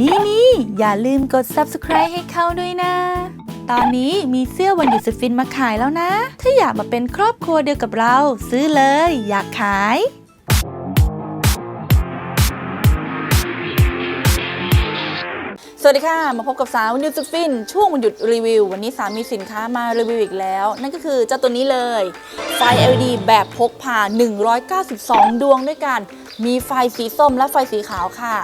นี่นี่อย่าลืมกด subscribe ให้เขาด้วยนะ ตอนนี้มีเสื้อวันหยุดสุดฟินมาขายแล้วนะ ถ้าอยากมาเป็นครอบครัวเดียวกับเรา ซื้อเลย อยากขายสวัสดีค่ะ มาพบกับสาวนิวสุดฟิน ช่วงวันหยุดรีวิว วันนี้สามีสินค้ามารีวิวอีกแล้ว นั่นก็คือเจ้าตัวนี้เลย ไฟ LED แบบพกพา 192 ดวงด้วยกัน มีไฟสีส้มและไฟสีขาวค่ะ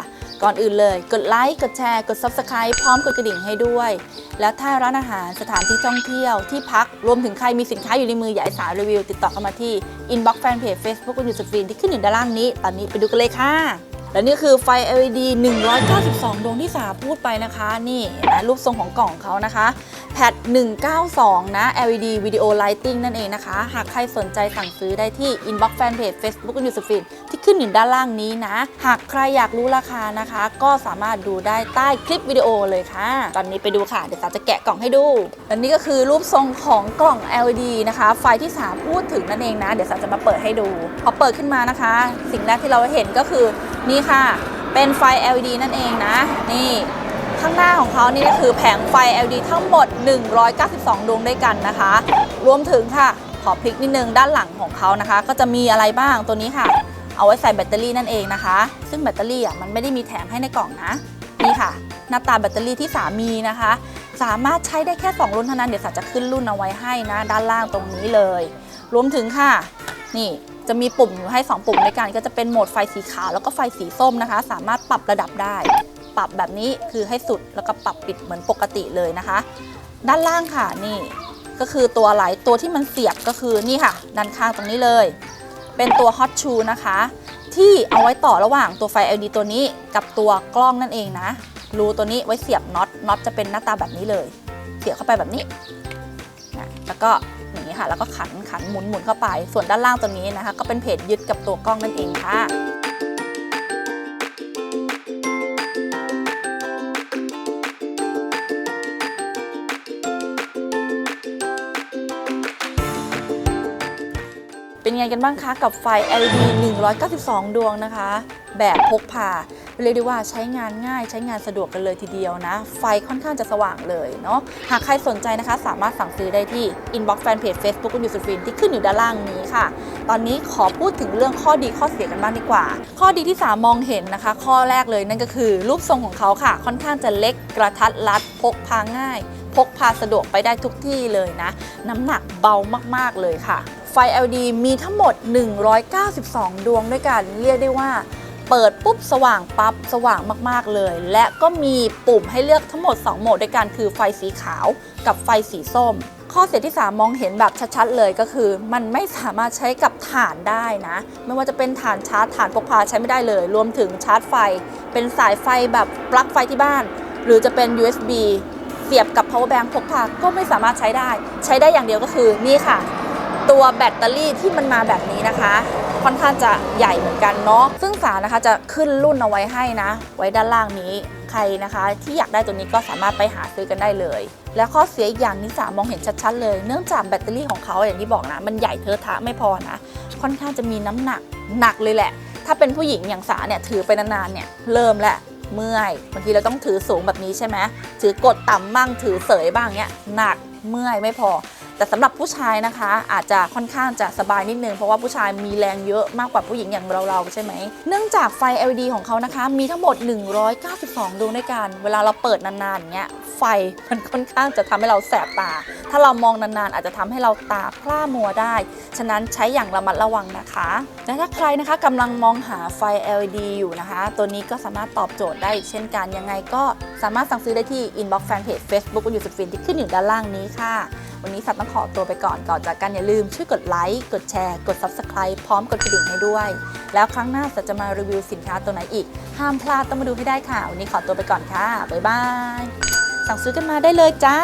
ก่อนอื่นเลย กดไลค์ กดแชร์ กด Subscribe พร้อมกดกระดิ่งให้ด้วย แล้วถ้าร้านอาหารสถานที่ท่องเที่ยวที่พักรวมถึงใครมีสินค้าอยู่ในมืออยากให้สาวรีวิว ติดต่อเข้ามาที่ Inbox Fanpage Facebook วันหยุดสกรีนที่ขึ้นอยู่ด้านล่างนี้ ตอนนี้ไปดูกันเลยค่ะ และนี่คือไฟ LED 192 ดวงที่สาพูดไปนะคะ นี่นะรูปทรงของกล่องเขานะคะ แพด 192 นะ LED Video Lighting นั่นเองนะคะ หากใครสนใจสั่งซื้อได้ที่ Inbox Fanpage Facebook คุณยูสฟินที่ขึ้นอยู่ด้านล่างนี้นะ หากใครอยากรู้ราคานะคะ ก็สามารถดูได้ใต้คลิปวิดีโอเลยค่ะ ตอนนี้ไปดูค่ะ เดี๋ยวสาจะแกะกล่องให้ดูและนี่ก็คือรูปทรงของกล่อง LED นะคะ ไฟที่สาพูดถึงนั่นเองนะ เดี๋ยวสาจะมาเปิดให้ดู พอเปิดขึ้นมานะคะ สิ่งแรกที่เราเห็นก็คือ นี่ค่ะ เป็นไฟ LED นั่นเองนะ นี่ข้างหน้าของเขานี่ก็คือแผงไฟ LED ทั้งหมด 192 ดวงด้วยกันนะคะ รวมถึงค่ะ ขอพลิกนิดนึงด้านหลังของเขานะคะ ก็จะมีอะไรบ้างตัวนี้ค่ะ เอาไว้ใส่แบตเตอรี่นั่นเองนะคะ ซึ่งแบตเตอรี่อะมันไม่ได้มีแถมให้ในกล่องนะ นี่ค่ะ หน้าตาแบตเตอรี่ที่สามีนะคะ สามารถใช้ได้แค่ 2 รุ่นเท่านั้น เดี๋ยวสาจะขึ้นรุ่นเอาไว้ให้นะ ด้านล่างตรงนี้เลย รวมถึงค่ะ นี่จะมีปุ่มอยู่ให้ 2 ปุ่มในการก็จะเป็นโหมดไฟสีขาวแล้วก็ไฟสีส้มนะคะ สามารถปรับระดับได้ ปรับแบบนี้คือให้สุดแล้วก็ปรับปิดเหมือนปกติเลยนะคะ ด้านล่างค่ะนี่ก็คือตัวไหลตัวที่มันเสียบก็คือนี่ค่ะ ด้านข้างตรงนี้เลย เป็นตัว Hot Shoe นะคะ ที่เอาไว้ต่อระหว่างตัวไฟ LED ตัวนี้กับตัวกล้องนั่นเองนะรูตัวนี้ไว้เสียบน็อตน็อตจะเป็นหน้าตาแบบนี้เลย เสียบเข้าไปแบบนี้นะแล้วก็ ค่ะ แล้วก็ขันขันหมุนหมุนเข้าไป ส่วนด้านล่างตัวนี้นะคะ ก็เป็นเพจยึดกับตัวกล้องนั่นเองค่ะเป็นไงกันบ้างคะกับไฟ LED 192 ดวงนะคะ แบบพกพา เรียกได้ว่าใช้งานง่ายใช้งานสะดวกกันเลยทีเดียวนะ ไฟค่อนข้างจะสว่างเลยเนาะหากใครสนใจนะคะ สามารถสั่งซื้อได้ที่ Inbox Fanpage Facebook คุณยูสุฟินที่ขึ้นอยู่ด้านล่างนี้ค่ะ ตอนนี้ขอพูดถึงเรื่องข้อดีข้อเสียกันบ้างดีกว่า ข้อดีที่สามมองเห็นนะคะ ข้อแรกเลยนั่นก็คือรูปทรงของเขาค่ะ ค่อนข้างจะเล็กกระทัดรัดพกพาง่าย พกพาสะดวกไปได้ทุกที่เลยนะ น้ำหนักเบามากๆเลยค่ะไฟ LED มีทั้งหมด 192 ดวงด้วยกัน เรียกได้ว่า เปิดปุ๊บสว่างปั๊บสว่างมากๆเลย และก็มีปุ่มให้เลือกทั้งหมด 2 โหมดด้วยกันคือไฟสีขาวกับไฟสีส้ม ข้อเสียที่ 3 มองเห็นแบบชัดๆเลยก็คือ มันไม่สามารถใช้กับถ่านได้นะ ไม่ว่าจะเป็นถ่านชาร์จถ่านพกพาใช้ไม่ได้เลย รวมถึงชาร์จไฟ เป็นสายไฟแบบปลั๊กไฟที่บ้าน หรือจะเป็น USB เสียบกับ power bank พกพาก็ไม่สามารถใช้ได้ ใช้ได้อย่างเดียวก็คือนี่ค่ะ ตัวแบตเตอรี่ที่มันมาแบบนี้นะคะ ค่อนข้างจะใหญ่เหมือนกันเนาะซึ่งสานะคะจะขึ้นรุ่นเอาไว้ให้นะ ไว้ด้านล่างนี้ใครนะคะที่อยากได้ตัวนี้ก็สามารถไปหาซื้อกันได้เลย และข้อเสียอีกอย่างที่สามองเห็นชัดๆเลย เนื่องจากแบตเตอรี่ของเขาอย่างที่บอกนะ มันใหญ่เทอะทะไม่พอนะ ค่อนข้างจะมีน้ำหนักหนักเลยแหละ ถ้าเป็นผู้หญิงอย่างสาเนี่ยถือไปนานๆเนี่ยเริ่มแหล้วเมื่อยบางทีเราต้องถือสูงแบบนี้ใช่ไหมถือกดต่ำบ้างถือเสยบ้างเนี่ยหนักเมื่อยไม่พอ แต่สำหรับผู้ชายนะคะ อาจจะค่อนข้างจะสบายนิดนึงเพราะว่าผู้ชายมีแรงเยอะมากกว่าผู้หญิงอย่างเราๆใช่ไหมเนื่องจากไฟ LED ของเขานะคะ มีทั้งหมด 192 ดวงด้วยกัน เวลาเราเปิดนานๆอย่างเงี้ยไฟมันค่อนข้างจะทำให้เราแสบตา ถ้าเรามองนานๆ อาจจะทำให้เราตาพร่ามัวได้ ฉะนั้นใช้อย่างระมัดระวังนะคะและถ้าใครนะคะกำลังมองหาไฟ LED อยู่นะคะ ตัวนี้ก็สามารถตอบโจทย์ได้เช่นกันยังไงก็สามารถสั่งซื้อได้ที่ Inbox Fanpage Facebook คุณอยู่สุดฟินที่ขึ้นอยู่ด้านล่างนี้ค่ะ วันนี้สัตว์ต้องขอตัวไปก่อนก่อนจากกันอย่าลืมช่วยกดไลค์กดแชร์ กด Subscribe พร้อมกดกระดิ่งให้ด้วย แล้วครั้งหน้าสัตว์จะมารีวิวสินค้าตัวไหนอีก ห้ามพลาดต้องมาดูให้ได้ค่ะ วันนี้ขอตัวไปก่อนค่ะบ๊ายบายสั่งซื้อกันมาได้เลยจ้า